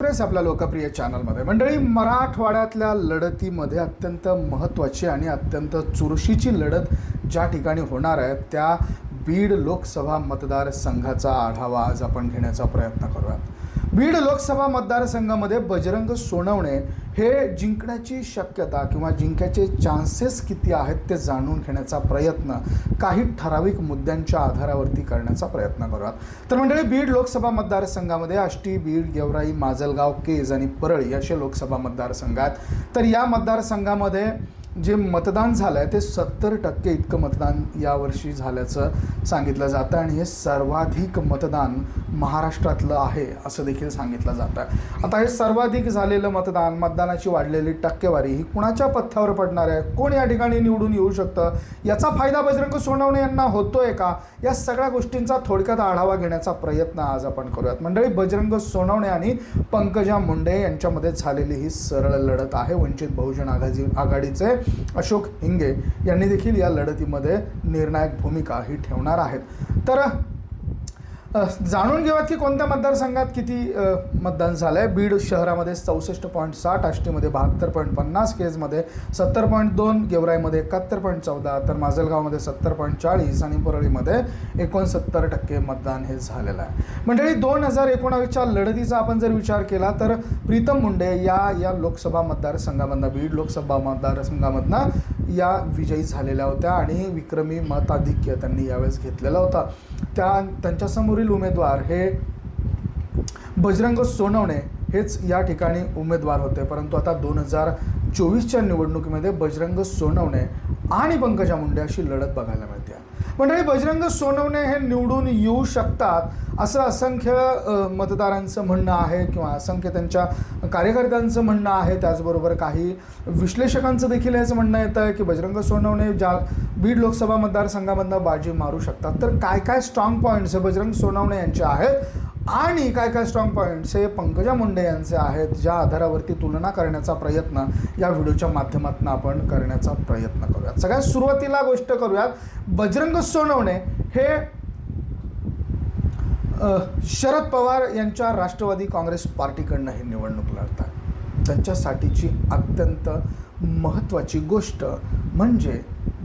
Press आपल्या लोकप्रिय चॅनलमध्ये मंडळी मराठवाड्यातल्या लढतीमध्ये अत्यंत महत्त्वाची आणि अत्यंत चुरशीची लढत ज्या ठिकाणी होणार आहे त्या बीड लोकसभा मतदारसंघाचा आढावा आज आपण घेण्याचा प्रयत्न करूयात. बीड लोकसभा मतदारसंघामध्ये बजरंग सोनवणे हे जिंकण्याची शक्यता किंवा जिंकायचे चान्सेस किती आहेत ते जाणून घेण्याचा प्रयत्न काही ठराविक मुद्द्यांच्या आधारावरती करण्याचा प्रयत्न करूयात. तर मंडळी बीड लोकसभा मतदारसंघामध्ये आष्टी बीड गेवराई माजलगाव केज आणि परळी असे लोकसभा मतदारसंघ आहेत. तर या मतदारसंघामध्ये जे मतदान झालं आहे ते सत्तर टक्के इतकं मतदान यावर्षी झाल्याचं सांगितलं जातं आणि हे सर्वाधिक मतदान महाराष्ट्रातलं आहे असं देखील सांगितलं जातं. आता हे सर्वाधिक झालेलं मतदान मतदानाची वाढलेली टक्केवारी ही कुणाच्या पथ्यावर पडणार आहे? कोण या ठिकाणी निवडून येऊ शकतं? याचा फायदा बजरंग सोनवणे यांना होतोय का? या सगळ्या गोष्टींचा थोडक्यात आढावा घेण्याचा प्रयत्न आज आपण करूयात. मंडळी बजरंग सोनवणे आणि पंकजा मुंडे यांच्यामध्ये झालेली ही सरळ लढत आहे. वंचित बहुजन आघाडी आघाडीचे अशोक हिंगे यांनी देखील या लढतीमध्ये निर्णायक भूमिका ही ठेवणार आहेत. तर जाणून घेऊयात की कोणत्या मतदारसंघात किती मतदान झालं आहे बीड शहरामध्ये चौसष्ट पॉईंट साठ आष्टीमध्ये बहात्तर पॉईंट पन्नास केजमध्ये सत्तर पॉईंट दोन गेवराईमध्ये एकाहत्तर पॉईंट चौदा तर माजलगावमध्ये सत्तर पॉईंट चाळीस आणि परळीमध्ये एकोणसत्तर टक्के मतदान हे झालेलं आहे. मंडळी दोन हजार एकोणावीसच्या लढतीचा आपण जर विचार केला तर प्रीतम मुंडे या या लोकसभा मतदारसंघामधनं बीड लोकसभा मतदारसंघामधनं या विजयी झालेल्या होत्या आणि विक्रमी मताधिक्य त्यांनी यावेळेस घेतलेला होता. त्या त्यांच्यासमोरील उमेदवार हे बजरंग सोनवणे हेच या ठिकाणी उमेदवार होते. परंतु आता दोन हजार चोवीसच्या निवडणुकीमध्ये बजरंग सोनवणे आणि पंकजा मुंडे अशी लढत बघायला मिळते. मंडळी बजरंग सोनवणे हे निवडून येऊ शकतात असं असंख्य मतदारांचं म्हणणं आहे किंवा असंख्य त्यांच्या कार्यकर्त्यांचं म्हणणं आहे. त्याचबरोबर काही विश्लेषकांचं देखील याचं म्हणणं येतं आहे की बजरंग सोनवणे ज्या बीड लोकसभा मतदारसंघामधनं बाजी मारू शकतात. तर काय काय स्ट्रॉंग पॉईंट्स हे बजरंग सोनवणे यांचे आहेत? आणि काय काय स्ट्रॉंग पॉईंट्स हे पंकजा मुंडे यांचे आहेत ज्या आधारावरती तुलना करण्याचा प्रयत्न या व्हिडिओच्या माध्यमातून आपण करण्याचा प्रयत्न करूयात. सगळ्यात सुरुवातीला गोष्ट करूयात बजरंग सोनवणे हे शरद पवार यांच्या राष्ट्रवादी काँग्रेस पार्टीकडनं ही निवडणूक लढतात. त्यांच्यासाठीची अत्यंत महत्त्वाची गोष्ट म्हणजे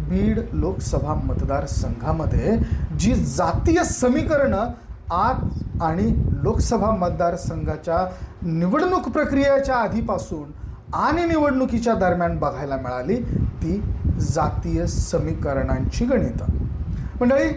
बीड लोकसभा मतदारसंघामध्ये जी जातीय समीकरणं आज आणि लोकसभा मतदारसंघाच्या निवडणूक प्रक्रियेच्या आधीपासून आणि निवडणुकीच्या दरम्यान बघायला मिळाली ती जातीय समीकरणांची गणितं. मंडळी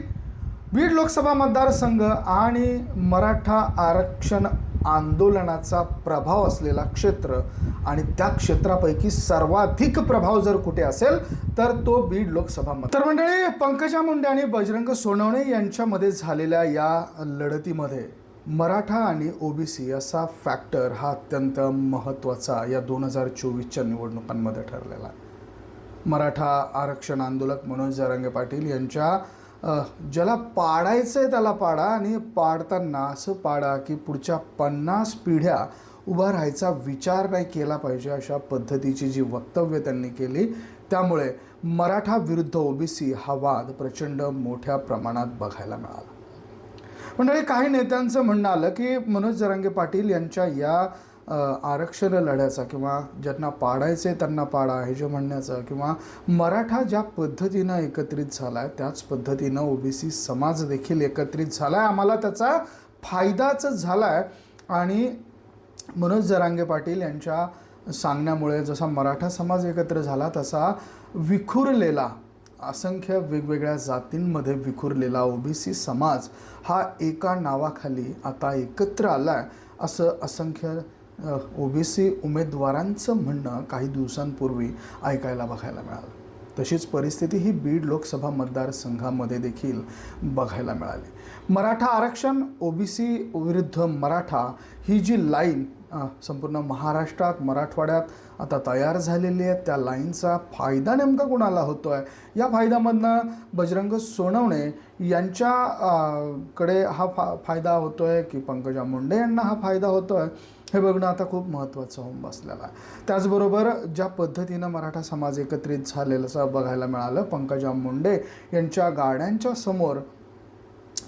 बीड लोकसभा मतदारसंघ आणि मराठा आरक्षण आंदोलनाचा प्रभाव असलेला क्षेत्र आणि त्या क्षेत्रापैकी सर्वाधिक प्रभाव जर कुठे असेल तर तो बीड लोकसभा मत. तर मंडळी पंकजा मुंडे आणि बजरंग सोनवणे यांच्यामध्ये झालेल्या या लढतीमध्ये मराठा आणि ओबीसी असा फॅक्टर हा अत्यंत महत्त्वाचा या दोन हजार चोवीसच्या निवडणुकांमध्ये ठरलेला आहे. मराठा आरक्षण आंदोलक मनोज जरांगे पाटील यांच्या ज्याला पाडायचं आहे त्याला पाडा आणि पाडताना असं पाडा की पुढच्या पन्नास पिढ्या उभा राहायचा विचार नाही केला पाहिजे अशा पद्धतीची जी वक्तव्य त्यांनी केली. त्यामुळे मराठा विरुद्ध ओबीसी हा वाद प्रचंड मोठ्या प्रमाणात बघायला मिळाला. मंडळी काही नेत्यांचं म्हणणं आलं की मनोज जरांगे पाटील यांच्या या आरक्षण लढ्याचा किंवा ज्यांना पाडायचे त्यांना पाडा हे जे म्हणण्याचं किंवा मराठा ज्या पद्धतीनं एकत्रित झाला आहे त्याच पद्धतीनं ओबीसी समाज देखील एकत्रित झाला आहे आम्हाला त्याचा फायदाच झाला आहे आणि मनोज जरांगे पाटील यांच्या सांगण्यामुळे जसा मराठा समाज एकत्र झाला तसा विखुरलेला असंख्य वेगवेगळ्या जातींमध्ये विखुरलेला ओबीसी समाज हा एका नावाखाली आता एकत्र आला आहे असं असंख्य ओबीसी उमेदवारांचं म्हणणं काही दिवसांपूर्वी ऐकायला बघायला मिळालं. तशीच परिस्थिती ही बीड लोकसभा मतदारसंघामध्ये देखील बघायला मिळाली. मराठा आरक्षण ओबीसी विरुद्ध मराठा ही जी लाईन संपूर्ण महाराष्ट्रात मराठवाड्यात आता तयार झालेली आहे त्या लाईनचा फायदा नेमका कुणाला होतो आहे या फायद्यामधनं बजरंग सोनवणे यांच्या कडे हा फा फायदा होतो आहे की पंकजा मुंडे यांना हा फायदा होतो आहे हे बघणं आता खूप महत्त्वाचं होऊन बसलेलं आहे. त्याचबरोबर ज्या पद्धतीनं मराठा समाज एकत्रित झालेलं बघायला मिळालं पंकजा मुंडे यांच्या गाड्यांच्या समोर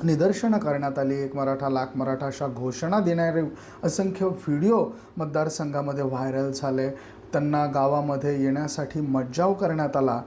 निदर्शनं करण्यात आली. एक मराठा लाख मराठा अशा घोषणा देणारे असंख्य व्हिडिओ मतदारसंघामध्ये व्हायरल झाले. त्यांना गावामध्ये येण्यासाठी मज्जाव करण्यात आला.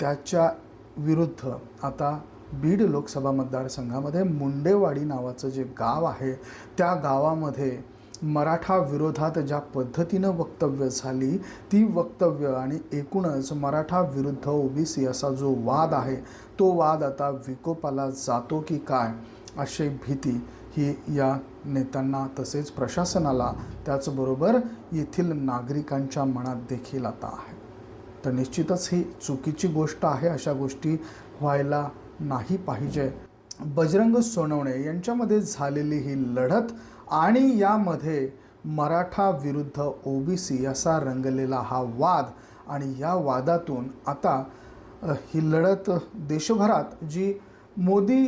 त्याच्या विरुद्ध आता बीड लोकसभा मतदारसंघामध्ये मुंडेवाडी नावाचं जे गाव आहे त्या गावामध्ये मराठा विरोधात ज्या पद्धतीनं वक्तव्य झाली ती वक्तव्य आणि एकूणच मराठा विरुद्ध ओबीसी असा जो वाद आहे तो वाद आता विकोपाला जातो की काय अशी भीती ही या नेत्यांना तसेच प्रशासनाला त्याचबरोबर येथील नागरिकांच्या मनात देखील आता आहे. तर निश्चितच ही चुकीची गोष्ट आहे अशा गोष्टी व्हायला नाही पाहिजे. बजरंग सोनवणे यांच्यामध्ये झालेली ही लढत आणि यामध्ये मराठा विरुद्ध ओबीसी असा रंगलेला हा वाद आणि या वादातून आता ही लढत देशभरात जी मोदी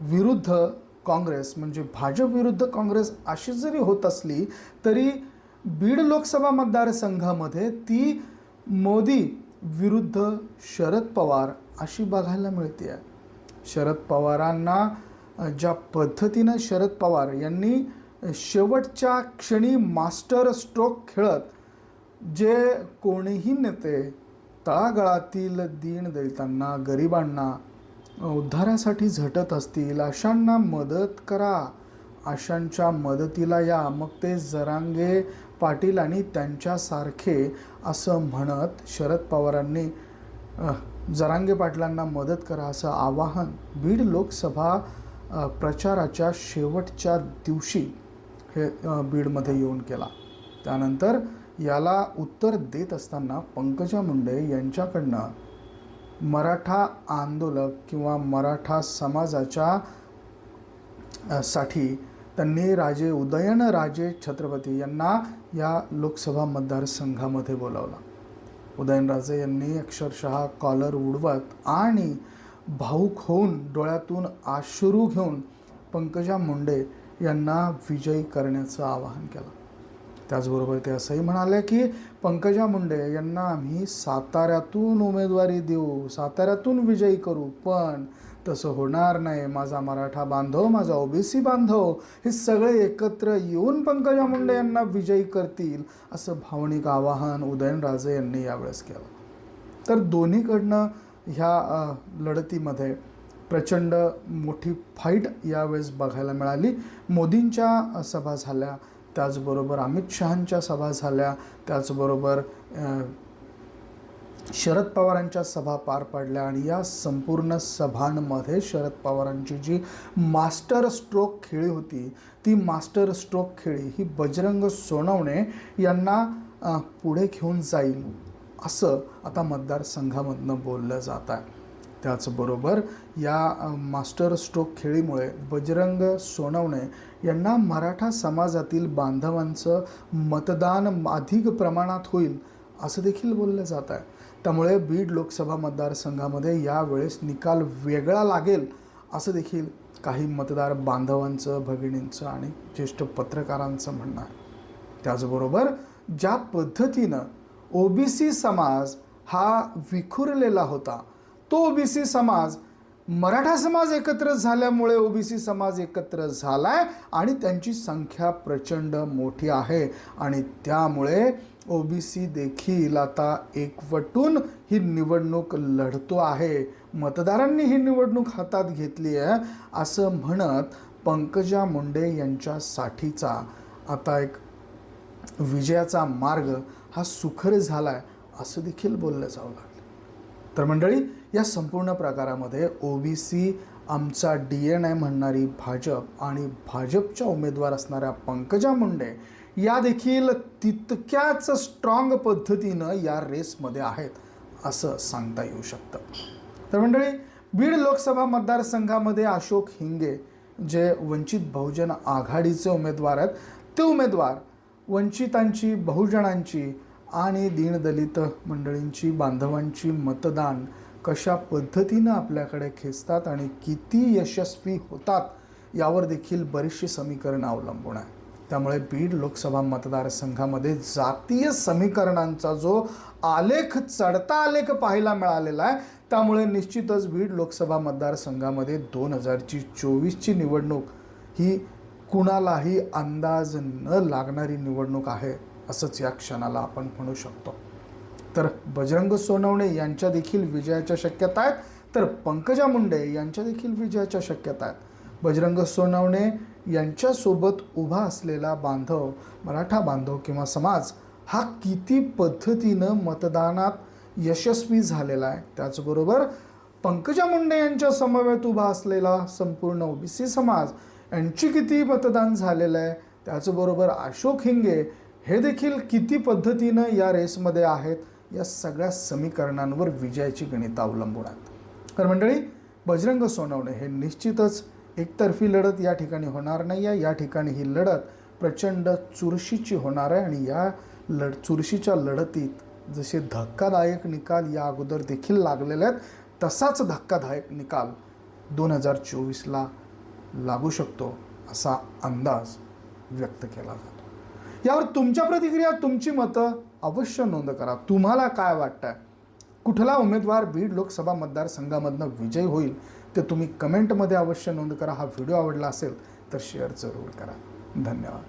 विरुद्ध काँग्रेस म्हणजे भाजप विरुद्ध काँग्रेस अशी जरी होत असली तरी बीड लोकसभा मतदारसंघामध्ये ती मोदी विरुद्ध शरद पवार अशी बघायला मिळते आहे शरद पवारांना ज्या पद्धतीनं शरद पवार यांनी शेवटच्या क्षणी मास्टर स्ट्रोक खेळत जे कोणीही नेते तळागाळातील दीनदलितांना गरिबांना उद्धारासाठी झटत असतील अशांना मदत करा अशांच्या मदतीला या. मग ते जरांगे पाटील आणि त्यांच्यासारखे असं म्हणत शरद पवारांनी जरांगे पाटलांना मदत करा असं आवाहन बीड लोकसभा प्रचाराच्या शेवटच्या दिवशी हे बीडमध्ये येऊन केला. त्यानंतर याला उत्तर देत असताना पंकजा मुंडे यांच्याकडनं मराठा आंदोलक किंवा मराठा समाजाच्या साठी त्यांनी राजे उदयनराजे छत्रपती यांना या लोकसभा मतदारसंघामध्ये बोलावला. उदयनराजे यांनी अक्षरशः कॉलर उडवत आणि भाऊक होऊन डोळ्यातून आश्रू घेऊन पंकजा मुंडे यांना विजयी करण्याचं आवाहन केलं. त्याचबरोबर ते असंही म्हणाले की पंकजा मुंडे यांना आम्ही साताऱ्यातून उमेदवारी देऊ साताऱ्यातून विजयी करू पण तसं होणार नाही. माझा मराठा बांधव माझा ओबीसी बांधव हे सगळे एकत्र येऊन पंकजा मुंडे यांना विजयी करतील असं भावनिक आवाहन उदयनराजे यांनी यावेळेस केलं. तर दोन्हीकडनं ह्या लढतीमध्ये प्रचंड मोठी फाईट यावेळेस बघायला मिळाली. मोदींच्या सभा झाल्या त्याचबरोबर अमित शहांच्या सभा झाल्या त्याचबरोबर शरद पवारांच्या सभा पार पडल्या आणि या संपूर्ण सभांमध्ये शरद पवारांची जी मास्टर स्ट्रोक खेळी होती ती मास्टर स्ट्रोक खेळी ही बजरंग सोनवणे यांना पुढे घेऊन जाईल. असं आता मतदारसंघामधनं बोललं जात आहे. त्याचबरोबर या मास्टर स्ट्रोक खेळीमुळे बजरंग सोनवणे यांना मराठा समाजातील बांधवांचं मतदान अधिक प्रमाणात होईल असं देखील बोललं जात आहे. त्यामुळे बीड लोकसभा मतदारसंघामध्ये यावेळेस निकाल वेगळा लागेल असं देखील काही मतदार बांधवांचं भगिनींचं आणि ज्येष्ठ पत्रकारांचं म्हणणं आहे. त्याचबरोबर ज्या पद्धतीनं ओबीसी समाज हा विखुरलेला होता. तो ओबीसी समाज मराठा समाज एकत्र झाल्यामुळे ओबीसी समाज एकत्र झाला आहे आणि त्यांची संख्या प्रचंड मोठी आहे आणि त्यामुळे ओबीसी देखील आता एकवटून ही निवडणूक लढतो आहे. मतदारांनी ही निवडणूक हातात घेतली आहे असं म्हणत पंकजा मुंडे यांच्यासाठीचा आता एक विजयाचा मार्ग हा सुखर झाला आहे असं देखील बोललं जावं लागलं. तर मंडळी या संपूर्ण प्रकारामध्ये ओबीसी आमचा डी एन आय म्हणणारी भाजप आणि भाजपच्या उमेदवार असणाऱ्या पंकजा मुंडे या देखील तितक्याच स्ट्रॉंग पद्धतीनं या रेसमध्ये आहेत असं सांगता येऊ शकतं. तर मंडळी बीड लोकसभा मतदारसंघामध्ये अशोक हिंगे जे वंचित बहुजन आघाडीचे उमेदवार आहेत ते उमेदवार वंचितांची बहुजनांची आणि दीनदलित मंडळींची बांधवांची मतदान कशा पद्धतीनं आपल्याकडे खेचतात आणि किती यशस्वी होतात यावर देखील बरीचशी समीकरणं अवलंबून आहे. त्यामुळे बीड लोकसभा मतदारसंघामध्ये जातीय समीकरणांचा जो आलेख चढता आलेख पाहायला मिळालेला आहे त्यामुळे निश्चितच बीड लोकसभा मतदारसंघामध्ये दोन हजारची चोवीसची निवडणूक ही कुणालाही अंदाज न लागणारी निवडणूक आहे असंच या क्षणाला आपण म्हणू शकतो. तर बजरंग सोनवणे यांच्या देखील विजयाच्या शक्यता आहेत तर पंकजा मुंडे यांच्या देखील विजयाच्या शक्यता आहेत. बजरंग सोनवणे यांच्यासोबत उभा असलेला बांधव मराठा बांधव किंवा समाज हा किती पद्धतीनं मतदानात यशस्वी झालेला आहे. त्याचबरोबर पंकजा मुंडे यांच्या समवेत उभा असलेला संपूर्ण ओबीसी समाज यांची किती मतदान झालेलं आहे? त्याचबरोबर अशोक हिंगे हे देखील किती पद्धतीनं या रेसमध्ये आहेत? या सगळ्या समीकरणांवर विजयाची गणितं अवलंबून आहेत तर मंडळी बजरंग सोनवणे हे निश्चितच एकतर्फी लढत या ठिकाणी होणार नाही आहे. या ठिकाणी ही लढत प्रचंड चुरशीची होणार आहे आणि या लढ चुरशीच्या लढतीत जसे धक्कादायक निकाल या अगोदर देखील लागलेले आहेत तसाच धक्कादायक निकाल दोन हजार चोवीसला लागू शकतो असा अंदाज व्यक्त केला जातो. यावर तुमच्या प्रतिक्रिया तुमची मतं अवश्य नोंद करा. तुम्हाला काय वाटतं कुठला उमेदवार बीड लोकसभा मतदारसंघामधनं विजयी होईल? ते तुम्ही कमेंटमध्ये अवश्य नोंद करा. हा व्हिडिओ आवडला असेल तर शेअर जरूर करा. धन्यवाद.